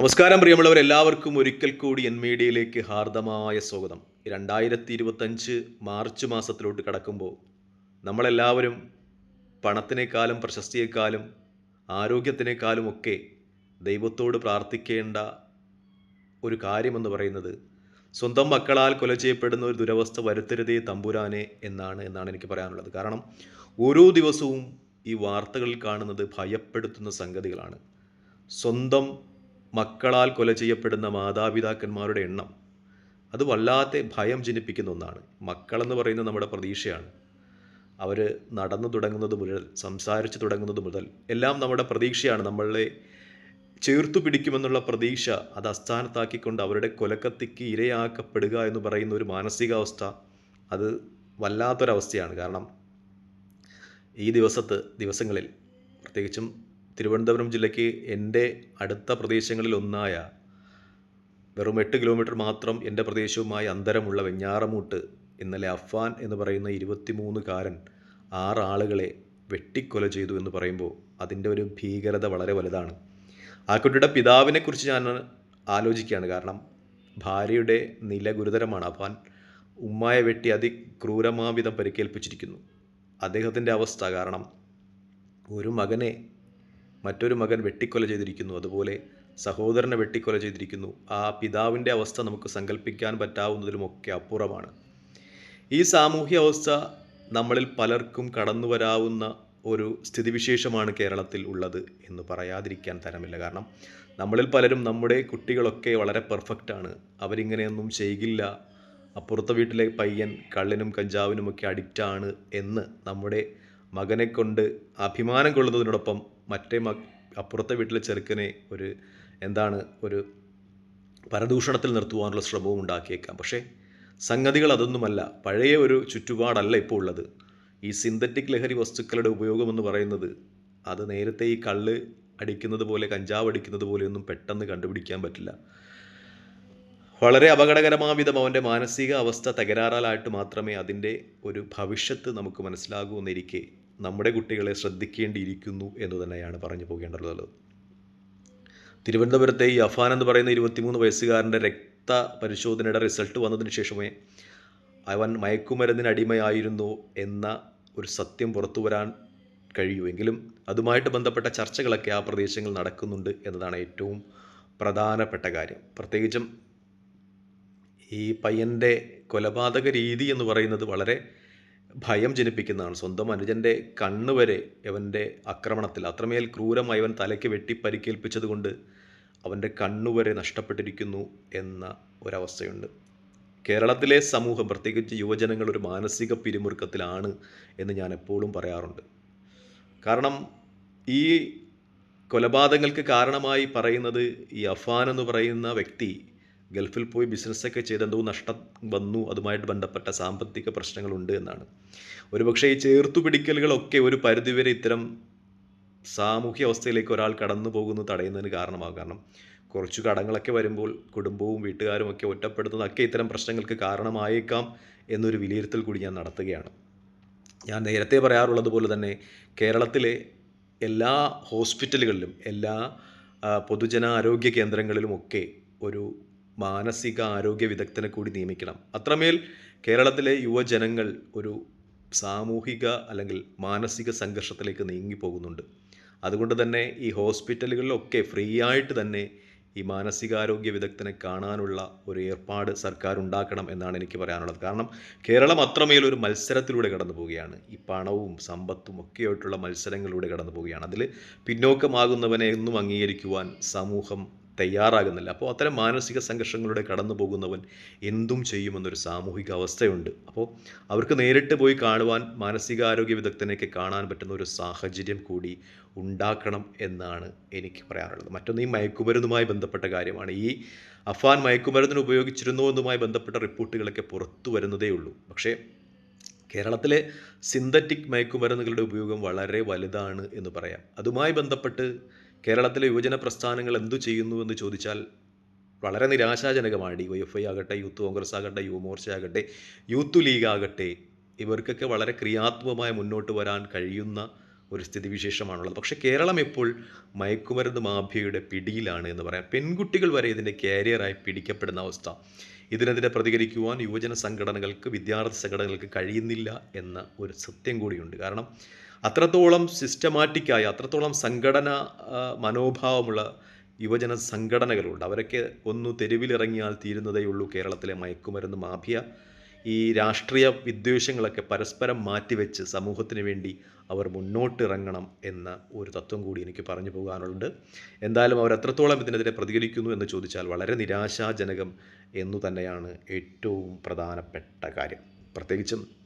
നമസ്കാരം പ്രിയമുള്ളവർ എല്ലാവർക്കും ഒരിക്കൽ കൂടി എൻ മീഡിയയിലേക്ക് ഹാർദമായ സ്വാഗതം. രണ്ടായിരത്തി ഇരുപത്തഞ്ച് മാർച്ച് മാസത്തിലോട്ട് കടക്കുമ്പോൾ നമ്മളെല്ലാവരും പണത്തിനേക്കാളും പ്രശസ്തിയേക്കാളും ആരോഗ്യത്തിനേക്കാളും ഒക്കെ ദൈവത്തോട് പ്രാർത്ഥിക്കേണ്ട ഒരു കാര്യമെന്ന് പറയുന്നത് സ്വന്തം മക്കളാൽ കൊല ചെയ്യപ്പെടുന്ന ഒരു ദുരവസ്ഥ വരുത്തരുതേ തമ്പുരാനെ എന്നാണ് എന്നാണ് എനിക്ക് പറയാനുള്ളത്. കാരണം ഓരോ ദിവസവും ഈ വാർത്തകളിൽ കാണുന്നത് ഭയപ്പെടുത്തുന്ന സംഗതികളാണ്. സ്വന്തം മക്കളാൽ കൊല ചെയ്യപ്പെടുന്ന മാതാപിതാക്കന്മാരുടെ എണ്ണം. അത് വല്ലാത്ത ഭയം ജനിപ്പിക്കുന്ന ഒന്നാണ്. മക്കളെന്ന് പറയുന്നത് നമ്മുടെ പ്രതീക്ഷയാണ്. അവർ നടന്നു തുടങ്ങുന്നത് മുതൽ സംസാരിച്ചു തുടങ്ങുന്നത് മുതൽ എല്ലാം നമ്മുടെ പ്രതീക്ഷയാണ്. നമ്മളെ ചേർത്തു പിടിക്കുമെന്നുള്ള പ്രതീക്ഷ അത് അസ്ഥാനത്താക്കിക്കൊണ്ട് അവരുടെ കൊലക്കത്തിക്ക് ഇരയാക്കപ്പെടുക എന്ന് പറയുന്ന ഒരു മാനസികാവസ്ഥ അത് വല്ലാത്തൊരവസ്ഥയാണ്. കാരണം ഈ ദിവസത്ത് ദിവസങ്ങളിൽ പ്രത്യേകിച്ചും തിരുവനന്തപുരം ജില്ലയ്ക്ക് എന്റെ അടുത്ത പ്രദേശങ്ങളിൽ ഒന്നായ വെറും എട്ട് കിലോമീറ്റർ മാത്രം എന്റെ പ്രദേശവുമായി അന്തരമുള്ള വെഞ്ഞാറമൂട്ട് ഇന്നലെ അഫാൻ എന്ന് പറയുന്ന ഇരുപത്തിമൂന്നുകാരൻ ആറ് ആളുകളെ വെട്ടിക്കൊല ചെയ്തു എന്ന് പറയുമ്പോൾ അതിന്റെ ഒരു ഭീകരത വളരെ വലുതാണ്. ആ കുട്ടിയുടെ പിതാവിനെക്കുറിച്ച് ഞാൻ ആലോചിക്കുകയാണ്. കാരണം ഭാര്യയുടെ നില ഗുരുതരമാണ്. അഫാൻ ഉമ്മായെ വെട്ടി അതിക്രൂരമാവിധം പരിക്കേൽപ്പിച്ചിരിക്കുന്നു. അദ്ദേഹത്തിന്റെ അവസ്ഥ കാരണം ഒരു മകനെ മറ്റൊരു മകൻ വെട്ടിക്കൊല ചെയ്തിരിക്കുന്നു. അതുപോലെ സഹോദരനെ വെട്ടിക്കൊല ചെയ്തിരിക്കുന്നു. ആ പിതാവിന്റെ അവസ്ഥ നമുക്ക് സങ്കല്പിക്കാൻ പറ്റാവുന്നതിലുമൊക്കെ അപ്പുറമാണ്. ഈ സാമൂഹ്യ അവസ്ഥ നമ്മളിൽ പലർക്കും കടന്നു വരാവുന്ന ഒരു സ്ഥിതിവിശേഷമാണ് കേരളത്തിൽ ഉള്ളത് എന്ന് പറയാതിരിക്കാൻ തരമില്ല. കാരണം നമ്മളിൽ പലരും നമ്മുടെ കുട്ടികളൊക്കെ വളരെ പെർഫെക്റ്റാണ് അവരിങ്ങനെയൊന്നും ചെയ്യില്ല. അപ്പുറത്തെ വീട്ടിലെ പയ്യൻ കള്ളിനും കഞ്ചാവിനുമൊക്കെ അഡിക്റ്റാണ് എന്ന് നമ്മുടെ മകനെ കൊണ്ട് അഭിമാനം കൊള്ളുന്നതിനോടൊപ്പം മറ്റേ മ അപ്പുറത്തെ വീട്ടിലെ ചെറുക്കനെ ഒരു എന്താണ് ഒരു പരദൂഷണത്തിൽ നിർത്തുവാനുള്ള ശ്രമവും ഉണ്ടാക്കിയേക്കാം. പക്ഷേ സംഗതികൾ അതൊന്നുമല്ല. പഴയ ഒരു ചുറ്റുപാടല്ല ഇപ്പോൾ ഉള്ളത്. ഈ സിന്തറ്റിക് ലഹരി വസ്തുക്കളുടെ ഉപയോഗമെന്ന് പറയുന്നത് അത് നേരത്തെ ഈ കള്ള് അടിക്കുന്നത് പോലെ കഞ്ചാവ് അടിക്കുന്നത് പോലെയൊന്നും പെട്ടെന്ന് കണ്ടുപിടിക്കാൻ പറ്റില്ല. വളരെ അപകടകരമായ വിധം അവന്റെ മാനസിക അവസ്ഥ തകരാറാലായിട്ട് മാത്രമേ അതിന്റെ ഒരു ഭവിഷ്യത്ത് നമുക്ക് മനസ്സിലാകൂ എന്നിരിക്കെ നമ്മുടെ കുട്ടികളെ ശ്രദ്ധിക്കേണ്ടിയിരിക്കുന്നു എന്ന് തന്നെയാണ് പറഞ്ഞു പോകേണ്ടതുള്ളത്. തിരുവനന്തപുരത്തെ ഈ അഫാൻ എന്ന് പറയുന്ന ഇരുപത്തിമൂന്ന് വയസ്സുകാരന്റെ രക്ത പരിശോധനയുടെ റിസൾട്ട് വന്നതിന് ശേഷമേ അവൻ മയക്കുമരുന്നിന് അടിമയായിരുന്നു എന്ന ഒരു സത്യം പുറത്തു വരാൻ കഴിയൂ. എങ്കിലും അതുമായിട്ട് ബന്ധപ്പെട്ട ചർച്ചകളൊക്കെ ആ പ്രദേശങ്ങളിൽ നടക്കുന്നുണ്ട് എന്നതാണ് ഏറ്റവും പ്രധാനപ്പെട്ട കാര്യം. പ്രത്യേകിച്ചും ഈ പയ്യന്റെ കൊലപാതക രീതി എന്ന് പറയുന്നത് വളരെ ഭയം ജനിപ്പിക്കുന്നതാണ്. സ്വന്തം അനുജന്റെ കണ്ണ് വരെ ആക്രമണത്തിൽ അത്രമേൽ ക്രൂരമായി അവൻ തലയ്ക്ക് വെട്ടി പരിക്കേൽപ്പിച്ചത് കൊണ്ട് അവന്റെ കണ്ണുവരെ നഷ്ടപ്പെട്ടിരിക്കുന്നു എന്ന ഒരവസ്ഥയുണ്ട്. കേരളത്തിലെ സമൂഹം പ്രത്യേകിച്ച് യുവജനങ്ങൾ ഒരു മാനസിക പിരിമുറുക്കത്തിലാണ് എന്ന് ഞാൻ എപ്പോഴും പറയാറുണ്ട്. കാരണം ഈ കൊലപാതകങ്ങൾക്ക് കാരണമായി പറയുന്നത് ഈ അഫാൻ എന്ന് പറയുന്ന വ്യക്തി ഗൾഫിൽ പോയി ബിസിനസ്സൊക്കെ ചെയ്ത് എന്തോ നഷ്ടം വന്നു. അതുമായിട്ട് ബന്ധപ്പെട്ട സാമ്പത്തിക പ്രശ്നങ്ങളുണ്ട് എന്നാണ്. ഒരുപക്ഷെ ഈ ചേർത്തുപിടിക്കലുകളൊക്കെ ഒരു പരിധിവരെ ഇത്തരം സാമൂഹ്യ അവസ്ഥയിലേക്ക് ഒരാൾ കടന്നു പോകുന്നത് തടയുന്നതിന് കാരണമാകും. കാരണം കുറച്ച് കടങ്ങളൊക്കെ വരുമ്പോൾ കുടുംബവും വീട്ടുകാരും ഒക്കെ ഒറ്റപ്പെടുത്തുന്നതൊക്കെ ഇത്തരം പ്രശ്നങ്ങൾക്ക് കാരണമായേക്കാം എന്നൊരു വിലയിരുത്തൽ കൂടി ഞാൻ നടത്തുകയാണ്. ഞാൻ നേരത്തെ പറയാറുള്ളത് പോലെ തന്നെ കേരളത്തിലെ എല്ലാ ഹോസ്പിറ്റലുകളിലും എല്ലാ പൊതുജനാരോഗ്യ കേന്ദ്രങ്ങളിലുമൊക്കെ ഒരു മാനസിക ആരോഗ്യ വിദഗ്ധനെ കൂടി നിയമിക്കണം. അത്രമേൽ കേരളത്തിലെ യുവജനങ്ങൾ ഒരു സാമൂഹിക അല്ലെങ്കിൽ മാനസിക സംഘർഷത്തിലേക്ക് നീങ്ങിപ്പോകുന്നുണ്ട്. അതുകൊണ്ട് തന്നെ ഈ ഹോസ്പിറ്റലുകളിലൊക്കെ ഫ്രീ ആയിട്ട് തന്നെ ഈ മാനസികാരോഗ്യ വിദഗ്ധനെ കാണാനുള്ള ഒരു ഏർപ്പാട് സർക്കാർ ഉണ്ടാക്കണം എന്നാണ് എനിക്ക് പറയാനുള്ളത്. കാരണം കേരളം അത്രമേൽ ഒരു മത്സരത്തിലൂടെ കടന്നു പോവുകയാണ് ഈ പണവും സമ്പത്തും ഒക്കെയായിട്ടുള്ള മത്സരങ്ങളിലൂടെ കടന്നു പോവുകയാണ് അതിൽ പിന്നോക്കമാകുന്നവനെ എന്നും അംഗീകരിക്കുവാൻ സമൂഹം തയ്യാറാകുന്നില്ല. അപ്പോൾ അത്തരം മാനസിക സംഘർഷങ്ങളുടെ കടന്നു പോകുന്നവൻ എന്തും ചെയ്യുമെന്നൊരു സാമൂഹിക അവസ്ഥയുണ്ട് അപ്പോൾ അവർക്ക് നേരിട്ട് പോയി കാണുവാൻ മാനസികാരോഗ്യ വിദഗ്ധനെയൊക്കെ കാണാൻ പറ്റുന്ന ഒരു സാഹചര്യം കൂടി ഉണ്ടാക്കണം എന്നാണ് എനിക്ക് പറയാനുള്ളത്. മറ്റൊന്ന് ഈ മയക്കുമരുന്നുമായി ബന്ധപ്പെട്ട കാര്യമാണ്. ഈ അഫാൻ മയക്കുമരുന്നിന് ഉപയോഗിച്ചിരുന്നു എന്നുമായി ബന്ധപ്പെട്ട റിപ്പോർട്ടുകളൊക്കെ പുറത്തു വരുന്നതേ ഉള്ളൂ. പക്ഷേ കേരളത്തിലെ സിന്തറ്റിക് മയക്കുമരുന്നുകളുടെ ഉപയോഗം വളരെ വലുതാണ് എന്ന് പറയാം. അതുമായി ബന്ധപ്പെട്ട് കേരളത്തിലെ യുവജന പ്രസ്ഥാനങ്ങൾ എന്തു ചെയ്യുന്നു എന്ന് ചോദിച്ചാൽ വളരെ നിരാശാജനകമാണ് ഡി വൈ എഫ് ഐ ആകട്ടെ യൂത്ത് കോൺഗ്രസ് ആകട്ടെ യുവമോർച്ച ആകട്ടെ യൂത്ത് ലീഗ് ആകട്ടെ ഇവർക്കൊക്കെ വളരെ ക്രിയാത്മകമായി മുന്നോട്ട് വരാൻ കഴിയുന്ന ഒരു സ്ഥിതിവിശേഷമാണുള്ളത്. പക്ഷേ കേരളം ഇപ്പോൾ മയക്കുമരുന്ന് മാഫിയയുടെ പിടിയിലാണ് എന്ന് പറയാം. പെൺകുട്ടികൾ വരെ ഇതിന്റെ കാരിയറായി പിടിക്കപ്പെടുന്ന അവസ്ഥ. ഇതിനെതിരെ പ്രതികരിക്കുവാൻ യുവജന സംഘടനകൾക്ക് വിദ്യാർത്ഥി സംഘടനകൾക്ക് കഴിയുന്നില്ല എന്ന ഒരു സത്യം കൂടിയുണ്ട്. കാരണം അത്രത്തോളം സിസ്റ്റമാറ്റിക്കായി അത്രത്തോളം സംഘടന മനോഭാവമുള്ള യുവജന സംഘടനകളുണ്ട്. അവരൊക്കെ ഒന്ന് തെരുവിലിറങ്ങിയാൽ തീരുന്നതേയുള്ളൂ കേരളത്തിലെ മയക്കുമരുന്ന് മാഫിയ. ഈ രാഷ്ട്രീയ വിദ്വേഷങ്ങളൊക്കെ പരസ്പരം മാറ്റിവെച്ച് സമൂഹത്തിന് വേണ്ടി അവർ മുന്നോട്ടിറങ്ങണം എന്ന ഒരു തത്വം കൂടി എനിക്ക് പറഞ്ഞു പോകാനുണ്ട്. എന്തായാലും അവർ എത്രത്തോളം ഇതിനെതിരെ പ്രതികരിക്കുന്നു എന്ന് ചോദിച്ചാൽ വളരെ നിരാശാജനകം എന്നു തന്നെയാണ് ഏറ്റവും പ്രധാനപ്പെട്ട കാര്യം. പ്രത്യേകിച്ചും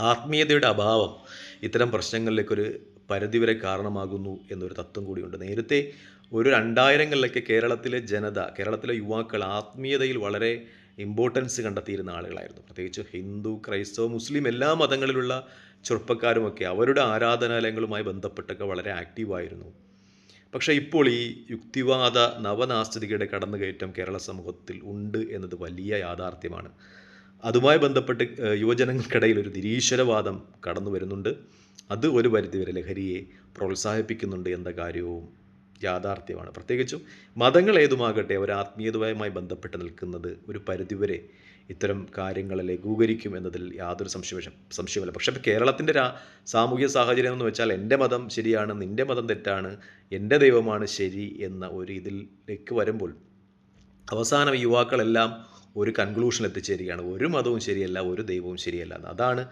ആത്മീയതയുടെ അഭാവം ഇത്തരം പ്രശ്നങ്ങളിലേക്കൊരു പരിധിവരെ കാരണമാകുന്നു എന്നൊരു തത്വം കൂടിയുണ്ട്. നേരത്തെ ഒരു രണ്ടായിരങ്ങളിലൊക്കെ കേരളത്തിലെ ജനത കേരളത്തിലെ യുവാക്കൾ ആത്മീയതയിൽ വളരെ ഇമ്പോർട്ടൻസ് കണ്ടെത്തിയിരുന്ന ആളുകളായിരുന്നു. പ്രത്യേകിച്ച് ഹിന്ദു ക്രൈസ്തവ മുസ്ലിം എല്ലാ മതങ്ങളിലുള്ള ചെറുപ്പക്കാരുമൊക്കെ അവരുടെ ആരാധനാലയങ്ങളുമായി ബന്ധപ്പെട്ടൊക്കെ വളരെ ആക്റ്റീവായിരുന്നു പക്ഷേ ഇപ്പോൾ ഈ യുക്തിവാദ നവനാസ്തികയുടെ കടന്നുകയറ്റം കേരള സമൂഹത്തിൽ ഉണ്ട് എന്നത് വലിയ യാഥാർത്ഥ്യമാണ്. അതുമായി ബന്ധപ്പെട്ട് യുവജനങ്ങൾക്കിടയിൽ ഒരു നിരീശ്വരവാദം കടന്നു വരുന്നുണ്ട്. അത് ഒരു പരിധിവരെ ലഹരിയെ പ്രോത്സാഹിപ്പിക്കുന്നുണ്ട് എന്ന കാര്യവും യാഥാർത്ഥ്യമാണ്. പ്രത്യേകിച്ചും മതങ്ങൾ ഏതുമാകട്ടെ അവർ ആത്മീയതയുമായി ബന്ധപ്പെട്ട് നിൽക്കുന്നത് ഒരു പരിധിവരെ ഇത്തരം കാര്യങ്ങളെ ലഘൂകരിക്കും എന്നതിൽ യാതൊരു സംശയ സംശയമില്ല പക്ഷേ ഇപ്പോൾ കേരളത്തിന്റെ രാ സാമൂഹ്യ സാഹചര്യം എന്ന് വെച്ചാൽ എന്റെ മതം ശരിയാണ് നിന്റെ മതം തെറ്റാണ് എന്റെ ദൈവമാണ് ശരി എന്ന ഒരു ഇതിലേക്ക് വരുമ്പോൾ അവസാനം യുവാക്കളെല്ലാം ഒരു കൺക്ലൂഷൻ എത്തിച്ചേരുകയാണ്. ഒരു മതവും ശരിയല്ല ഒരു ദൈവവും ശരിയല്ല. അതാണ്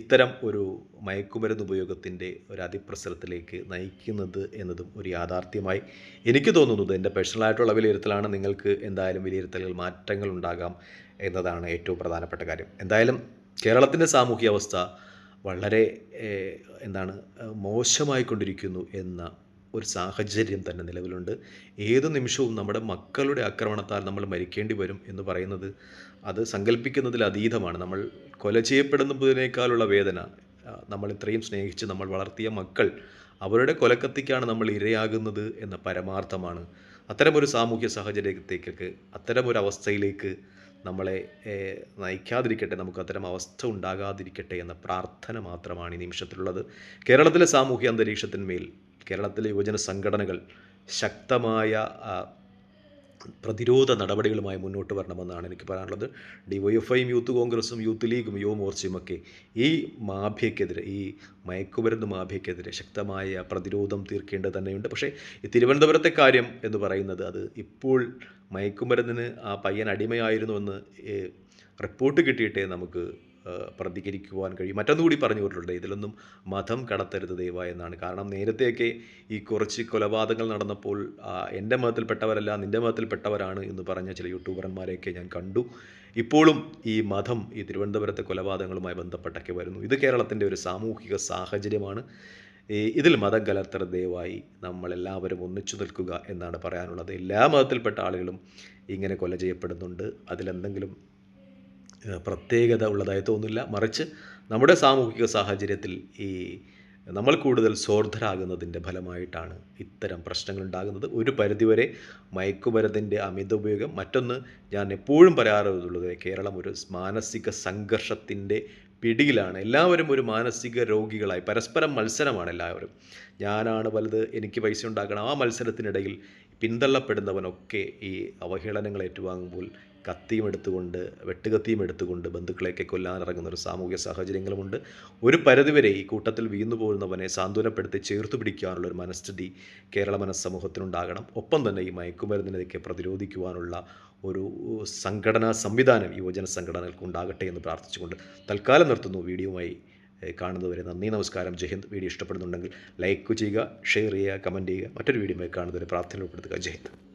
ഇത്തരം ഒരു മയക്കുമരുന്ന് ഉപയോഗത്തിന്റെ ഒരു അതിപ്രസരത്തിലേക്ക് നയിക്കുന്നത് എന്നതും ഒരു യാഥാർത്ഥ്യമായി എനിക്ക് തോന്നുന്നത്. എന്റെ പേഴ്സണലായിട്ടുള്ള വിലയിരുത്തലാണ് നിങ്ങൾക്ക് എന്തായാലും വിലയിരുത്തലുകൾ മാറ്റങ്ങൾ ഉണ്ടാകാം എന്നതാണ് ഏറ്റവും പ്രധാനപ്പെട്ട കാര്യം. എന്തായാലും കേരളത്തിന്റെ സാമൂഹ്യ അവസ്ഥ വളരെ എന്താണ് മോശമായിക്കൊണ്ടിരിക്കുന്നു എന്ന ഒരു സാഹചര്യം തന്നെ നിലവിലുണ്ട്. ഏത് നിമിഷവും നമ്മുടെ മക്കളുടെ ആക്രമണത്താൽ നമ്മൾ മരിക്കേണ്ടി വരും എന്ന് പറയുന്നത് അത് സങ്കല്പിക്കുന്നതിൽ അതീതമാണ്. നമ്മൾ കൊല ചെയ്യപ്പെടുന്നതിനേക്കാളുള്ള വേദന നമ്മൾ ഇത്രയും സ്നേഹിച്ച് നമ്മൾ വളർത്തിയ മക്കൾ അവരുടെ കൊലക്കത്തിക്കാണ് നമ്മൾ ഇരയാകുന്നത് എന്ന പരമാർത്ഥമാണ്. അത്തരമൊരു സാമൂഹ്യ സാഹചര്യത്തേക്കൊക്കെ അത്തരമൊരു അവസ്ഥയിലേക്ക് നമ്മളെ നയിക്കാതിരിക്കട്ടെ നമുക്ക് അത്തരം അവസ്ഥ ഉണ്ടാകാതിരിക്കട്ടെ എന്ന പ്രാർത്ഥന മാത്രമാണ് ഈ നിമിഷത്തിലുള്ളത്. കേരളത്തിലെ സാമൂഹ്യ അന്തരീക്ഷത്തിന്മേൽ കേരളത്തിലെ യുവജന സംഘടനകൾ ശക്തമായ പ്രതിരോധ നടപടികളുമായി മുന്നോട്ട് വരണമെന്നാണ് എനിക്ക് പറയാനുള്ളത്. ഡിവൈഎഫ്ഐയും യൂത്ത് കോൺഗ്രസും യൂത്ത് ലീഗും യുവ മോർച്ചയുമൊക്കെ ഈ മാഫിയക്കെതിരെ ഈ മയക്കുമരുന്ന് മാഫിയക്കെതിരെ ശക്തമായ പ്രതിരോധം തീർക്കേണ്ടത് തന്നെയുണ്ട്. പക്ഷേ ഈ തിരുവനന്തപുരത്തെ കാര്യം എന്ന് പറയുന്നത് അത് ഇപ്പോൾ മയക്കുമരുന്നിന് ആ പയ്യൻ അടിമയായിരുന്നുവെന്ന് റിപ്പോർട്ട് കിട്ടിയിട്ടേ നമുക്ക് പ്രതികരിക്കുവാൻ കഴിയും. മറ്റൊന്നുകൂടി പറഞ്ഞു പോയിട്ടുണ്ട് ഇതിലൊന്നും മതം കടത്തരുത് ദൈവ എന്നാണ്. കാരണം നേരത്തെയൊക്കെ ഈ കുറച്ച് കൊലപാതകങ്ങൾ നടന്നപ്പോൾ എന്റെ മതത്തിൽപ്പെട്ടവരല്ല നിന്റെ മതത്തിൽപ്പെട്ടവരാണ് എന്ന് പറഞ്ഞ ചില യൂട്യൂബർമാരെയൊക്കെ ഞാൻ കണ്ടു. ഇപ്പോഴും ഈ മതം ഈ തിരുവനന്തപുരത്തെ കൊലപാതകങ്ങളുമായി ബന്ധപ്പെട്ടൊക്കെ വരുന്നു. ഇത് കേരളത്തിന്റെ ഒരു സാമൂഹിക സാഹചര്യമാണ്. ഇതിൽ മതം കലർത്തരുത് ദയവായി നമ്മളെല്ലാവരും ഒന്നിച്ചു നിൽക്കുക എന്നാണ് പറയാനുള്ളത്. എല്ലാ മതത്തിൽപ്പെട്ട ആളുകളും ഇങ്ങനെ കൊല ചെയ്യപ്പെടുന്നുണ്ട്. അതിലെന്തെങ്കിലും പ്രത്യേകത ഉള്ളതായി തോന്നില്ല മറിച്ച് നമ്മുടെ സാമൂഹിക സാഹചര്യത്തിൽ ഈ നമ്മൾ കൂടുതൽ സ്വാർത്ഥരാകുന്നതിന്റെ ഫലമായിട്ടാണ് ഇത്തരം പ്രശ്നങ്ങൾ ഉണ്ടാകുന്നത്. ഒരു പരിധിവരെ മയക്കുമരുന്നിന്റെ അമിത ഉപയോഗം മറ്റൊന്ന് ഞാൻ എപ്പോഴും പറയാറുള്ളത് കേരളം ഒരു മാനസിക സംഘർഷത്തിന്റെ പിടിയിലാണ്. എല്ലാവരും ഒരു മാനസിക രോഗികളായി. പരസ്പരം മത്സരമാണ് എല്ലാവരും. ഞാനാണ് വലുത് എനിക്ക് പൈസ ഉണ്ടാക്കണം. ആ മത്സരത്തിനിടയിൽ പിന്തള്ളപ്പെടുന്നവനൊക്കെ ഈ അവഹേളനങ്ങൾ ഏറ്റുവാങ്ങുമ്പോൾ കത്തിയും എടുത്തുകൊണ്ട് വെട്ടുകത്തിയും എടുത്തുകൊണ്ട് ബന്ധുക്കളെയൊക്കെ കൊല്ലാനിറങ്ങുന്ന ഒരു സാമൂഹിക സാഹചര്യങ്ങളുമുണ്ട്. ഒരു പരിധിവരെ ഈ കൂട്ടത്തിൽ വീണു പോകുന്നവനെ സാന്ത്വനപ്പെടുത്തി ചേർത്ത് പിടിക്കാനുള്ള ഒരു മനസ്ഥിതി കേരള മനസ്സമൂഹത്തിനുണ്ടാകണം. ഒപ്പം തന്നെ ഈ മയക്കുമരുന്നിനെതിരെ പ്രതിരോധിക്കുവാനുള്ള ഒരു സംഘടനാ സംവിധാനം യുവജന സംഘടനകൾക്ക് ഉണ്ടാകട്ടെ എന്ന് പ്രാർത്ഥിച്ചുകൊണ്ട് തൽക്കാലം നിർത്തുന്നു. വീഡിയോയുമായി കാണുന്നതുവരെ നന്ദി നമസ്കാരം. ജയ്ഹിന്ദ് വീഡിയോ ഇഷ്ടപ്പെടുന്നുണ്ടെങ്കിൽ ലൈക്ക് ചെയ്യുക ഷെയർ ചെയ്യുക കമന്റ് ചെയ്യുക. മറ്റൊരു വീഡിയോയുമായി കാണുന്നവരെ പ്രാർത്ഥന ഉൾപ്പെടുത്തുക. ജയ്ഹിന്ദ്